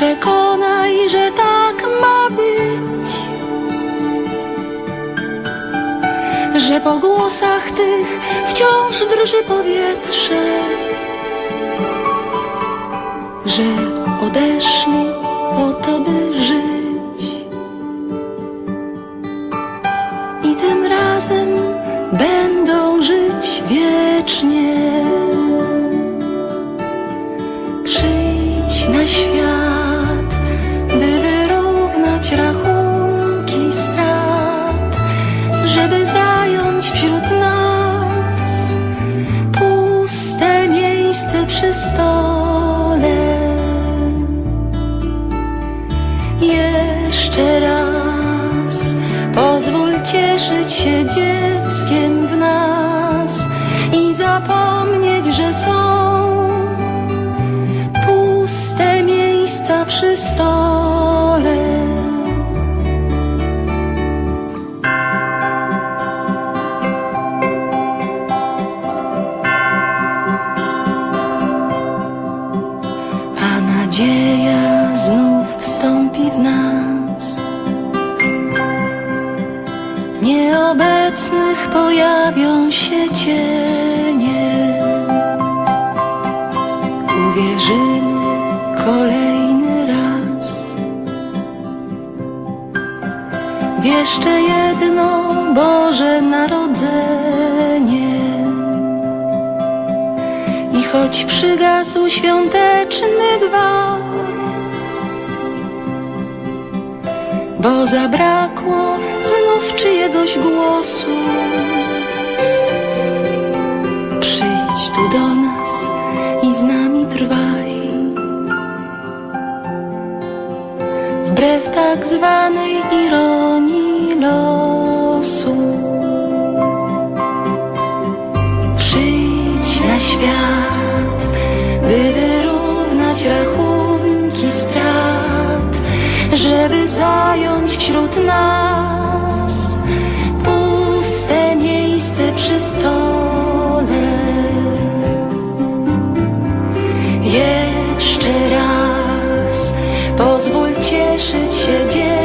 przekonaj, że tak ma być. Że po głosach tych wciąż drży powietrze, że odeszli po to, by żyć. I tym razem będą żyć wiecznie. Przyjdź na świat, Jeszcze raz. Pozwól cieszyć się dzieckiem w nas i zapomnieć, pojawią się cienie uwierzymy kolejny raz. W jeszcze jedno Boże Narodzenie. I choć przygasł świąteczny gwar, bo zabrakło znów czyjegoś głosu. Tak zwanej ironii losu. Przyjdź na świat, by wyrównać rachunki strat, żeby zająć wśród nas puste miejsce przy stole. Jeszcze raz pozwól cieszyć się dzieckiem